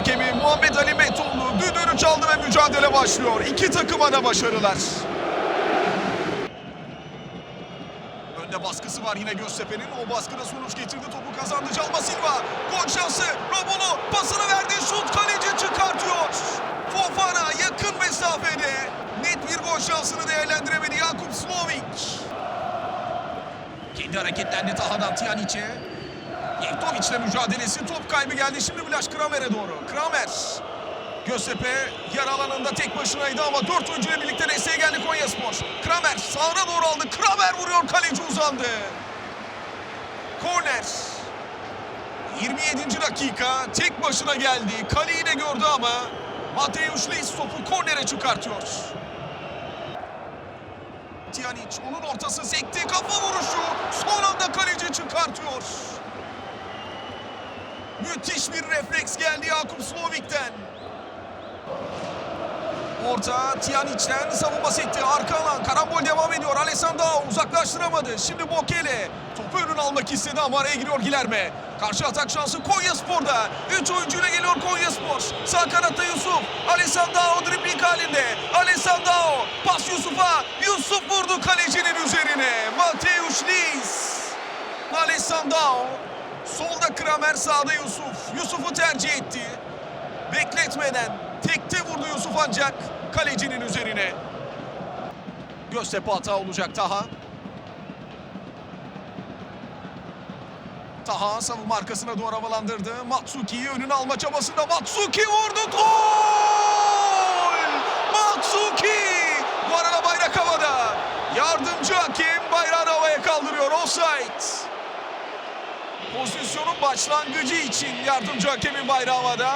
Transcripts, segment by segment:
hakemi Muhammed Ali Metoğlu düdüğünü çaldı ve mücadele başlıyor. İki takıma da başarılar. Önde baskısı var yine Göztepe'nin. O baskıda sonuç getirdi. Topu kazandı Calma Silva. Gol şansı. Robolo pasını verdi. Şut kaleci çıkartıyor. Fofana yakın mesafede. Net bir gol şansını değerlendiremedi Yakup Slovik. Kendi hareketlendi Taha'dan Tiyanic'e. Yevtovic'le mücadelesi. Top kaybı geldi. Şimdi Blaş Kramer'e doğru. Kramer. Göztepe yer alanında tek başınaydı ama dört oyuncuyla birlikte desteğe geldi Konyaspor. Kramer sağına doğru aldı. Kramer vuruyor. Kaleci uzandı. Korner. 27. dakika tek başına geldi. Kaleyi de gördü ama Mateusz Leis topu kornere çıkartıyor. Tiyanic onun ortası sekti. Kafa vuruşu. Son anda kaleci çıkartıyor. Müthiş bir refleks geldi Jakub Slovik'ten. Orta Tiyanic'ten savunma sekti. Arka alan karambol devam ediyor. Alessandro uzaklaştıramadı. Şimdi Bokele topu önüne almak istedi ama araya giriyor Gilerme. Karşı atak şansı Konya Spor'da. 3 oyuncuyla geliyor Konya Spor. Sağ kanatta Yusuf. Alessandro dribling halinde. Alessandro pas Yusuf'a. Yusuf vurdu kalecinin üzerine. Mateusz Liz. Alessandro. Solda Kramer sağda Yusuf. Yusuf'u tercih etti. Bekletmeden tekte vurdu Yusuf ancak kalecinin üzerine. Göztepe hata olacak Taha. Taha savunma arkasına doğru havalandırdı. Matsuki'yi önüne alma çabasında Matsuki vurdu. Gol! Başlangıcı için yardımcı hakemin bayrağı havada.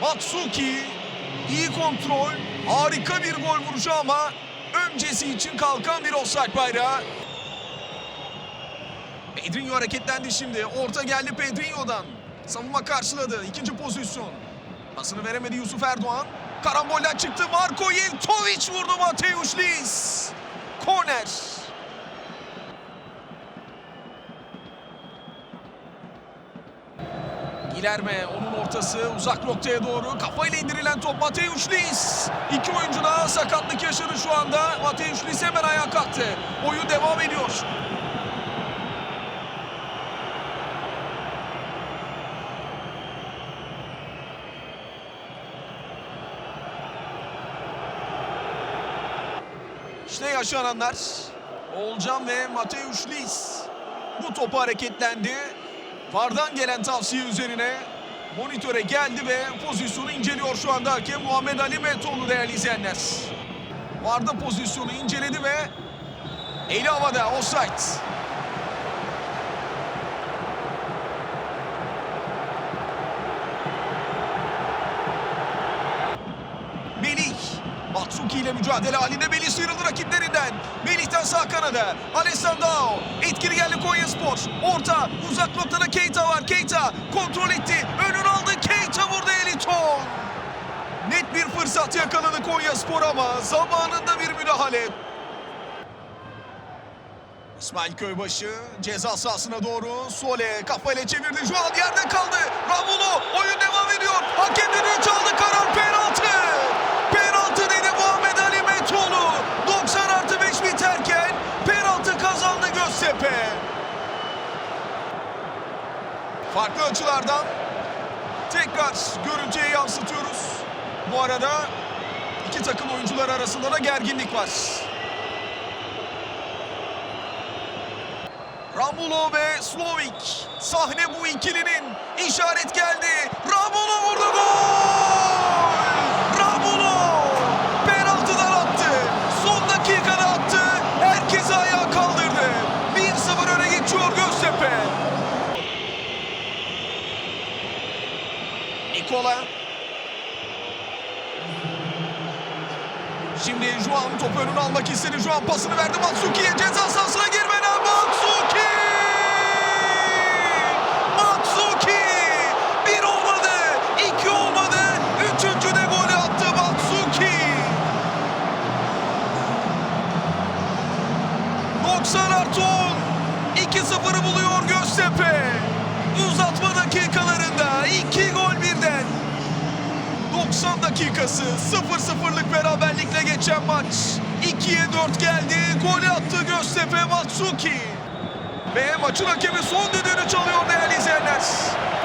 Matsuki iyi kontrol, harika bir gol vuruşu ama öncesi için kalkan bir offside bayrağı. Pedrinho hareketlendi şimdi. Orta geldi Pedrinho'dan. Savunma karşıladı. İkinci pozisyon. Pasını veremedi Yusuf Erdoğan. Karambolden çıktı. Marko Yeltovic vurdu Mateusz Liz. Korner. Gilerme onun ortası uzak noktaya doğru kafayla indirilen top Mateusz Liz. İki oyuncu daha sakatlık yaşadı şu anda. Mateusz Liz hemen ayağa kalktı. Oyun devam ediyor. İşte yaşananlar. Olcan ve Mateusz Liz bu topu hareketlendi. Vardan gelen tavsiye üzerine monitöre geldi ve pozisyonu inceliyor şu anda hakem Muhammed Ali Metoğlu değerli izleyenler. Varda pozisyonu inceledi ve eli havada offside. Melih Matsuki ile mücadele halinde Melih sıyrıldı rakiplerinden. Melih'ten sağ kanada. Alessandro. Etkili geldi Konya Spor. Orta. Uzak noktada Keita var. Keita kontrol etti. Önünü aldı. Keita vurdu Eliton. Net bir fırsat yakaladı Konya Spor ama zamanında bir müdahale. İsmail Köybaşı ceza sahasına doğru Sole kafayla çevirdi. Şu an yerde kaldı. Ramulo oyun devam ediyor. Hakem düdüğü çaldı. Karar penaltı. Farklı açılardan tekrar görüntüye yansıtıyoruz. Bu arada iki takım oyuncular arasında da gerginlik var. Ramulo ve Slovik. Sahne bu ikilinin. işaret geldi. Ramulo Nikola. Şimdi Juan topu önüne almak istedi. Juan pasını verdi Matsuki'ye. Ceza sahasına girmeden Matsuki! Matsuki! Bir olmadı, iki olmadı. Üçüncü de golü attı Matsuki. 90 artı 10. 2-0'ı buluyor Göztepe. 90 90 dakikası 0-0'lık beraberlikle geçen maç. 2'ye 4 geldi. Golü attı Göztepe Matsuki. Ve maçın hakemi son düdüğünü çalıyor değerli izleyenler.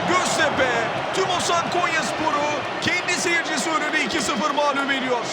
Göztepe, Tümosan Konyaspor'u kendi seyircisi önünde 2-0 mağlup ediyor.